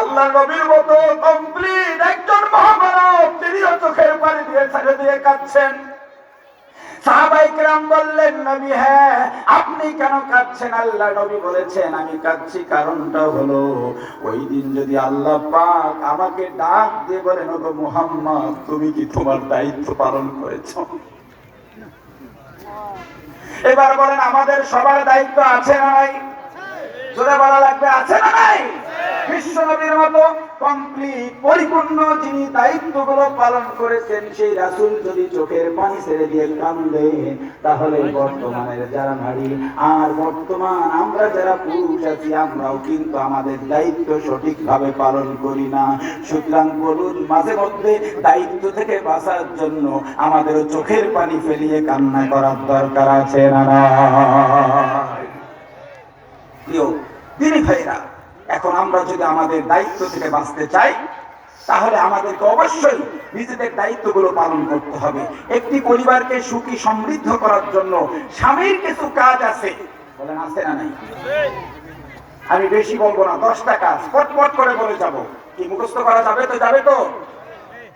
আল্লাহ নবীর মতো কমপ্লিট একজন মহামানব চোখের পানি দিয়ে ছেড়ে দিয়ে কাঁদছেন। হ্যাঁ আপনি কেন কাঁদছেন? আল্লাহ নবী বলেছেন, আমি কারণটা হলো, ওই দিন যদি আল্লাহ আমাকে ডাক দিয়ে বলেন, ওগো মুহাম্মদ, তুমি কি তোমার দায়িত্ব পালন করেছ? এবার বলেন, আমাদের সবার দায়িত্ব আছে না নাই? জোরে বলা লাগবে, আছে না নাই? বিশ্ব নবীর মতো কমপ্লিট পরিপূর্ণ যিনি দায়িত্বগুলো পালন করেছেন, সেই রাসূল যদি চোখের পানি ছেড়ে দিয়ে কান্দে, তাহলে বর্তমানের যারা নারী, আর বর্তমান আমরা যারা পুরুষ আছি, আমরাও কিন্তু আমাদের দায়িত্ব সঠিকভাবে পালন করি না। সুতরাং বলুন, মাঝে মধ্যে দায়িত্ব থেকে বাঁচার জন্য আমাদের চোখের পানি ফেলিয়ে কান্না করার দরকার আছে না দিনী ভাইরা এখন আমরা যদি আমাদের দায়িত্ব থেকে বাঁচতে চাই, তাহলে আমাদেরকে অবশ্যই নিজেদের দায়িত্বগুলো পালন করতে হবে। একটি পরিবারকে সুখী সমৃদ্ধ করার জন্য স্বামীর কিছু কাজ আছে। বলেন, আছে না নাই? আমি বেশি বলব না, দশটা কাজ, পটপট করে বলে যাব। কি মুখস্থ করা যাবে তো? যাবে তো?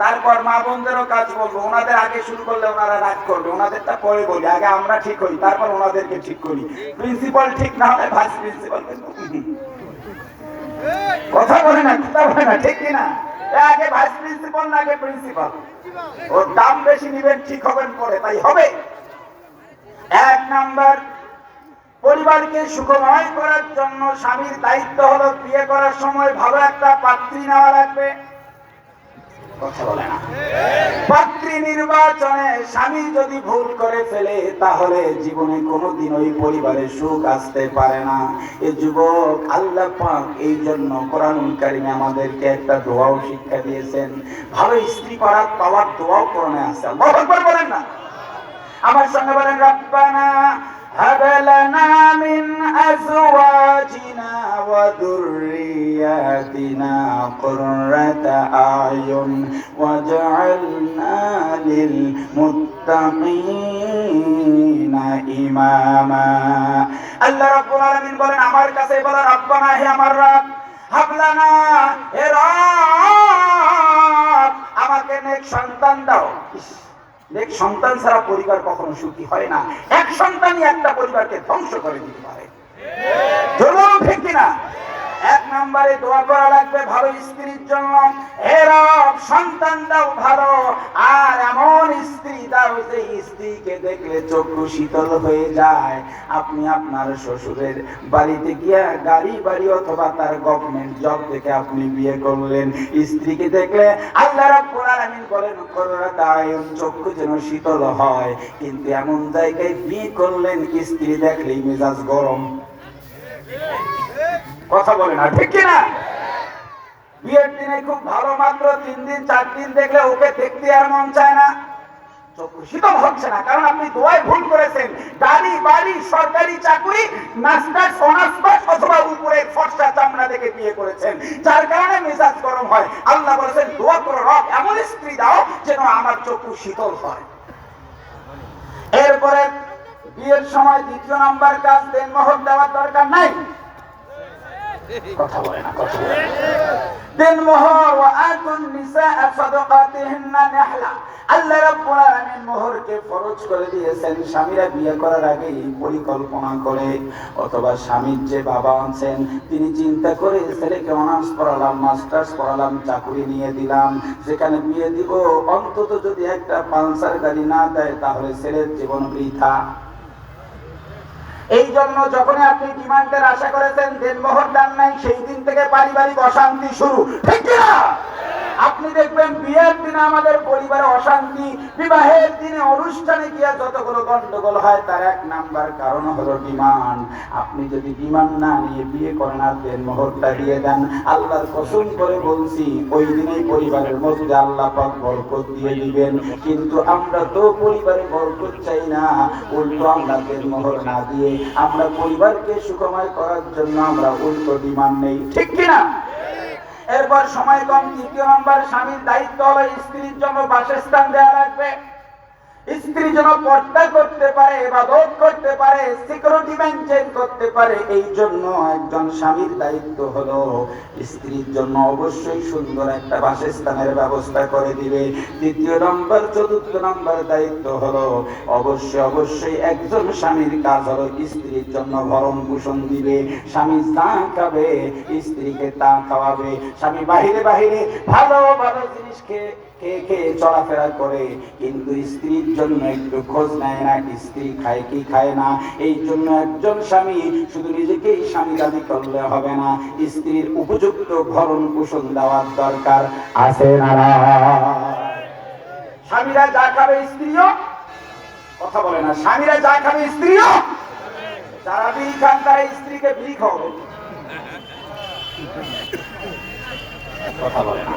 তারপর মা বোনদেরও কাজ বলব, ওনাদের আগে শুরু করলে ওনারা রাগ করবে, ওনাদেরটা পরে বলি, আগে আমরা ঠিক হই তারপর ওনাদেরকে ঠিক করি। প্রিন্সিপাল ঠিক না হলে ভাইস প্রিন্সিপাল কথা বলে না, কথা বলে না, ঠিক কিনা? আগে ভাইস প্রিন্সিপাল না আগে প্রিন্সিপাল ও দাম বেশি নিবেন, ঠিক হবেন পরে, তাই হবে। এক নাম্বার, পরিবারকে সুখময় করার জন্য স্বামীর দায়িত্ব হলো বিয়ে করার সময় ভালো একটা পাত্রী নেওয়া লাগবে। পাত্রী নির্বাচনে স্বামী যদি ভুল করে ফেলে, তাহলে জীবনে কোনোদিন ওই পরিবারে সুখ আসতে পারে না। এ যুবক আল্লাহ পাক এই জন্য কোরআন কারিমে আমাদেরকে একটা দোয়াও শিক্ষা দিয়েছেন। ভালো স্ত্রী পাওয়ার পাওয়ার দোয়াও কোরআনে আছে। বলেন না। আমার সঙ্গে বলেন, রব্বানা هب لنا من أزواجنا وذرياتنا قرة أعين واجعلنا للمتقين إماما আল্লাহ রাব্বুল আলামিন বলেন আমার কাছে বলেন রব্বানা হে আমার রব হাবলানা হে রব আমাকে নেক সন্তান দাও নেক সন্তান ছাড়া পরিবার কখনো সুখী হয় না। এক সন্তানই একটা পরিবারকে ধ্বংস করে দিতে পারে। ঠিক কিনা? এক নম্বরে দোয়া করা লাগবে ভালো স্ত্রীর জন্য। হে রব, সন্তান দাও ভালো। আর এমন স্ত্রী দাও যে স্ত্রীকে দেখলে চক্ষু শীতল হয়ে যায়। আপনি আপনার শ্বশুরের বাড়িতে গিয়া গাড়ি, বাড়ি অথবা তার গভর্নমেন্ট জব থেকে আপনি বিয়ে করলেন। স্ত্রীকে দেখলে আল্লাহ রাব্বুল আলামিন বলেন কররাত আয়ুন চক্ষু যেন শীতল হয়। কিন্তু এমন জায়গায় বিয়ে করলেন, স্ত্রী দেখলেই মেজাজ গরম। কথা বলে না ঠিক কিনা? বিয়ের দিনে খুব ভালো মাত্র, তিন দিন, চার দিন দেখলে ওকে দেখতে আর মন চায় না। স্ত্রী দাও আমার চক্ষু শীতল হয়। এরপরে বিয়ের সময় দ্বিতীয় নাম্বার কাজ দেন মোহর দেওয়ার দরকার নাই। কথা বলে না, কথা বলে না। মোহর আল্লাহ মোহরকে ফরজ করে দিয়েছেন, স্বামীরা বিয়ে করার আগে পরিকল্পনা করে। অথবা স্বামীর যে বাবা আছেন, তিনি চিন্তা করে ছেলেকে অনার্স পড়ালাম, মাস্টার্স পড়ালাম, চাকরি নিয়ে দিলাম। যেখানে বিয়ে দিব, অন্তত যদি একটা পালসার গাড়ি না দেয়, তাহলে ছেলের জীবন বৃথা। এই জন্য যখনই আপনি ডিমান্ডের আশা করেছেন, দেনমোহর দান নাই, সেই দিন থেকে পারিবারিক অশান্তি শুরু। ঠিক কিনা? আপনি দেখবেন বিয়ের দিনে আমাদের পরিবারে অশান্তি, বিবাহের দিনে, অনুষ্ঠানে গিয়ে যতগুলো গন্ডগোল হয়, তার এক নাম্বার কারণ হলো ডিমান্ড। আপনি যদি ডিমান্ড না নিয়ে বিয়ে করেন, আর দেন মোহরটা দিয়ে দেন, আল্লাহর কসম করে বলছি, ওই দিনেই পরিবারের মধ্যে আল্লাহ পাক বরকত দিয়ে দিবেন। কিন্তু আমরা তো পরিবারে বরকত চাই না, উল্টো আমরা দেন মোহর না দিয়ে। আমরা পরিবারকে সুখময় করার জন্য আমরা উল্টো ডিমান্ড নেই, ঠিক কিনা? এরপর সময় কম দ্বিতীয় নম্বর স্বামীর দায়িত্ব হলো স্ত্রীর জন্য বাসস্থান দেওয়া লাগবে। স্ত্রী যেন পর্দা করতে পারে এবাদত করতে পারে সিকিউরিটি মেনটেন করতে পারে এই জন্য একজন স্বামীর দায়িত্ব হলো স্ত্রীর জন্য অবশ্যই সুন্দর একটা বাসস্থানের ব্যবস্থা করে দিবে। দ্বিতীয় নম্বর, চতুর্থ নম্বর দায়িত্ব হলো অবশ্যই অবশ্যই একজন স্বামীর কাজ হলো স্ত্রীর জন্য ভরণ পোষণ দিবে। স্বামী যা খাবে, স্ত্রীকে তা খাওয়াবে। স্বামী বাহিরে বাহিরে ভালো ভালো জিনিস খেয়ে চলাফেরা করে, কিন্তু স্ত্রীর জন্য একটু খোঁজ নেয় না স্ত্রী খায়, কি খায় না। এই জন্য একজন স্বামী শুধু নিজেকেই স্বামী দাবি করলে হবে না, স্ত্রীর উপযুক্ত ভরণ পোষণ দেওয়ার দরকার আছে না। স্বামীরা যা খাবে স্ত্রীও কথা বলে না, স্বামীরা যা খাবে স্ত্রীও যারা বিড়ি খান, তারা স্ত্রীকে বিড়ি খাওয়াবে। কথা বলে না।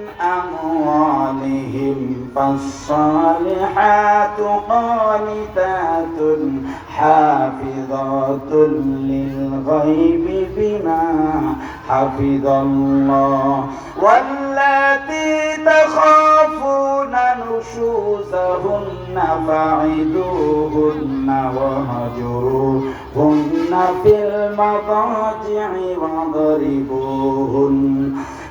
أموالهم فالصالحات قانتات حافظات للغيب بما حفظ الله. واللاتي تخافون نشوزهن فعدوهن وهجروهن في المضاجع واضربوهن.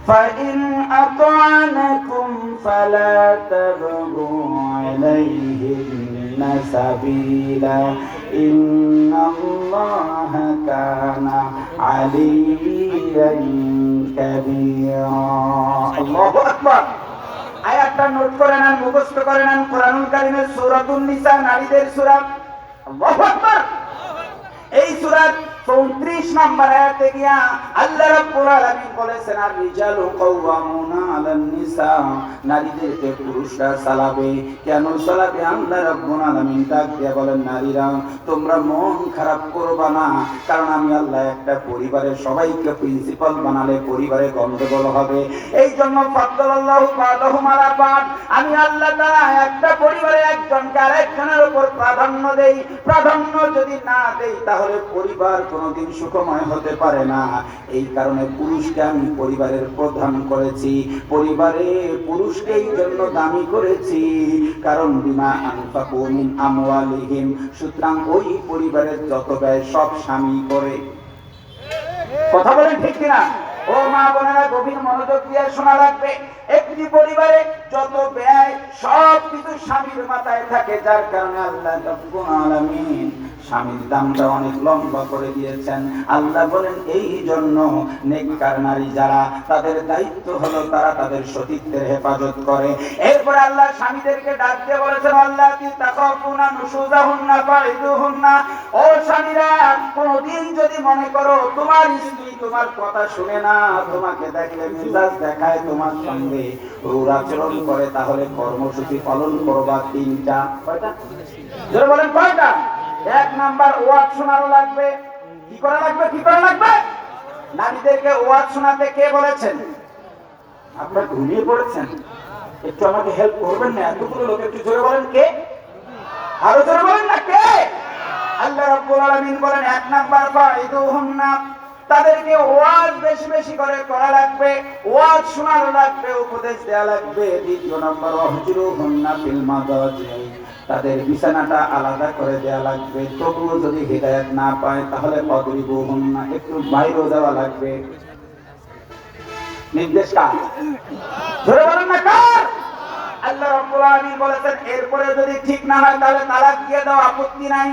فإن أطعنكم فلا تبغوا عليهن سبيلا إن الله كان عليا كبيرا الله أكبر আয়াতটা নোট করে নেন মুখস্থ করে নেন কোরআনুল কারিমের সূরাতুন নিসা নারীদের সূরা আল্লাহু আকবার এই সূরার 34 নম্বর আয়াতে গিয়া আল্লাহ আলামিন বলেছেন, আর রিজালু কাওয়ামুনা আলান নিসা নারীদেরকে পুরুষরা কেন আল্লাহ আলামিন বলেন, নারীরা, তোমরা মন খারাপ না, কারণ আমি আল্লাহ একটা পরিবারের সবাইকে প্রিন্সিপাল বানালে পরিবারে গন্ডগোল হবে। এই জন্য ফাদ্দালাল্লাহু বাদাহুম আলা বাদ, আমি আল্লাহ তাআলা একটা পরিবারে একজনকে আরেকজনের উপর প্রাধান্য দেই। প্রাধান্য যদি না দেই, তাহলে পরিবার কোনোদিন সুখময় হতে পারে না। এই কারণে পুরুষকে আমি পরিবারের প্রধান করেছি। পরিবারে পুরুষকে এই জন্য দামি করেছি। কারণ বিমা আনফাকু মিন আমওয়ালিহিম। সুতরাং ওই পরিবারের যত ব্যয় সব স্বামী করে। কথা বলেন ঠিক কিনা? ও মা বোনেরা, গভীর মনোযোগ দিয়ে শোনা লাগবে। একটি পরিবারে যত ব্যয় সব কিছু স্বামীর মাথায় থাকে। যার কারণে আল্লাহ আলামিন স্বামীর দামটা অনেক লম্বা করে দিয়েছেন। আল্লাহ বলেন, এই জন্য নেককার নারী যারা তাদের দায়িত্ব হলো তারা তাদের সতীত্বের হেফাজত করে। এরপর আল্লাহ স্বামীদেরকে ডাক দিয়ে বলেছেন আল্লাহ ও স্বামীরা, কোনদিন যদি মনে করো তোমার স্ত্রী তোমার কথা শুনে না, তোমাকে দেখলে মেজাজ দেখায় তোমার সঙ্গে করে, তাহলে কর্মসূচি পালন করবা তিনটা। বলেন, কয়টা? এক নাম্বার ওয়াজ শোনানো লাগবে। কি করা লাগবে? কি করা লাগবে? নারীদেরকে ওয়াজ শোনাতে কে বলেছেন? আপনারা ঘুমিয়ে পড়েছেন? একটু আমাকে হেল্প করবেন না? এতগুলো লোক একটু জোরে বলেন কে? আরও জোরে বলেন না কে? আল্লাহ রাব্বুল আলামিন বলেন, এক নাম্বার ফাইদুহুন্না তাদেরকে ওয়াজ বেশি বেশি করে করা লাগবে, ওয়াজ শোনানো লাগবে, উপদেশ দেওয়া লাগবে। দ্বিতীয় নম্বর, অহজুরুহুন্না ফিল মাদাজি তাদের বিছানাটা আলাদা করে দেওয়া লাগবে। তবুও যদি হৃদায়ত না পায়, তাহলে অদরিবুহুন্না একটু বাইরেও যাওয়া লাগবে। নির্দেশ কার? ধরে বলেন না কার? আল্লাহ আলামিন বলেছেন, এরপরে যদি ঠিক না হয় তাহলে তালাক দিয়ে দাও আপত্তি নাই।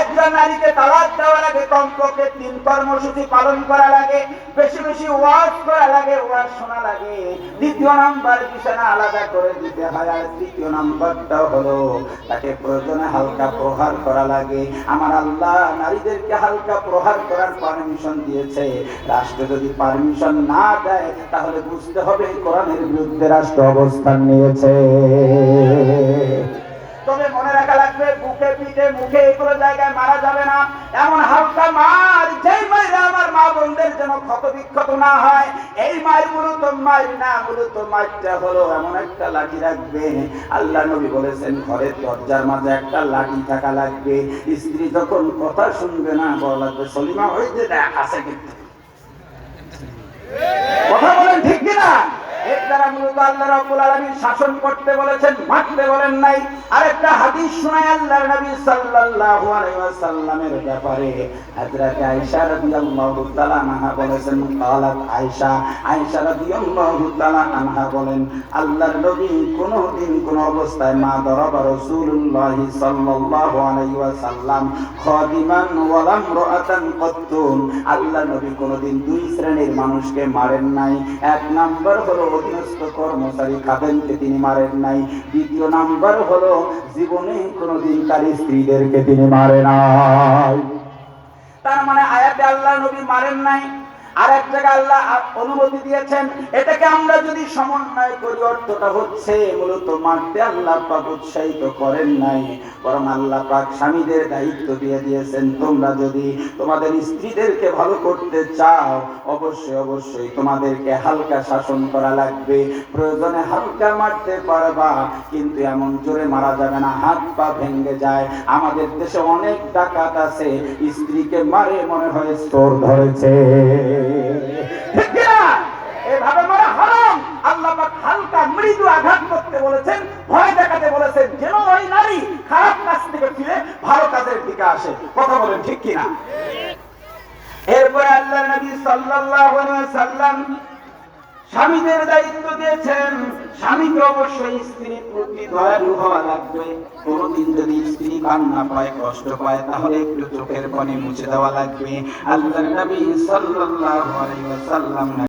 একজন নারীকে তালাক দেওয়া লাগে কমপক্ষে তিন কর্মসূচি পালন করা লাগে, বেশি বেশি ওয়াজ করা লাগে, ওয়াজ শোনা লাগে। দ্বিতীয় নাম্বার বিছানা আলাদা করে দিতে হয়, আর তৃতীয় নাম্বারটা হলো তাকে প্রয়োজনে হালকা প্রহার করা লাগে। আমার আল্লাহ নারীদেরকে হালকা প্রহার করার পারমিশন দিয়েছে। রাষ্ট্র যদি পারমিশন না দেয়, তাহলে বুঝতে হবে কোরআনের বিরুদ্ধে রাষ্ট্র অবস্থান নিয়েছে। দরজার মাঝে একটা লাঠি থাকা লাগবে। স্ত্রী যখন কথা শুনবে না, বলা লাগবে, সলিমা হয়েছে আছে কিন্তু। কথা বলেন ঠিক কিনা? এর দ্বারা মূলত আল্লাহ রাব্বুল আলামিন শাসন করতে বলেছেন মারতে বলেন নাই আরেকটা হাদিস শোনায় আল্লাহর নবী সাল্লাল্লাহু আলাইহি ওয়াসাল্লামের ব্যাপারে হযরত আয়েশা রাদিয়াল্লাহু তাআলা আনহা বলেছেন قالت আয়েশা আয়েশা রাদিয়াল্লাহু তাআলা আনহা বলেন আল্লাহর নবী কোনদিন কোন অবস্থায় মা দরবা রাসূলুল্লাহ সাল্লাল্লাহু আলাইহি ওয়াসাল্লাম খাদিমান ওয়ালা ইমরাতান কত্তুন আল্লাহ নবী কোনদিন দুই শ্রেণীর মানুষকে মারেন নাই এক নাম্বার হলো অধীনস্থ কর্মচারী খাদেনকে তিনি মারেন নাই। দ্বিতীয় নাম্বার হলো, জীবনে কোনদিন তার স্ত্রীদেরকে তিনি মারে নাই। তার মানে আয়াতে আল্লাহ নবী মারেন নাই। আর এক জায়গায় আল্লাহ অনুমতি দিয়েছেন, এটাকে আমরা যদি সমন্বয় করি, অর্থটা হচ্ছে মূলত মারতে আল্লাহ পাক উৎসাহিত করেন নাই, বরং আল্লাহ পাক স্বামীদের দায়িত্ব দিয়ে দিয়েছেন। তোমরা যদি তোমাদের স্ত্রীদেরকে ভালো করতে চাও, অবশ্যই অবশ্যই তোমাদেরকে হালকা শাসন করা লাগবে। প্রয়োজনে হালকা মারতে পারবা, কিন্তু এমন জোরে মারা যাবে না, হাত পা ভেঙে যায়। আমাদের দেশে অনেক ডাকাত আছে, স্ত্রীকে মারে মনে হয় চোর ধরেছে। আল্লাহ আঘাত করতে বলেছেন, ভয় দেখাতে বলেছেন, যেন ওই নারী খারাপ কাজ ভালো কাজের দিকে আসে। কথা বলেন ঠিক কিনা? এরপরে আল্লাহ নবী সাল্লাল্লাহু আলাইহি সাল্লাম স্বামীদের দায়িত্ব দিয়েছেন। স্বামীকে অবশ্যই স্ত্রীর প্রতি দয়ালু হওয়া লাগবে। কোনদিন যদি স্ত্রী কান্না পায়, কষ্ট পায়, তাহলে একটু চোখের পানি মুছে দেওয়া লাগবে। আল্লাহ নবী সাল্লাল্লাহু আলাইহি ওয়াসাল্লাম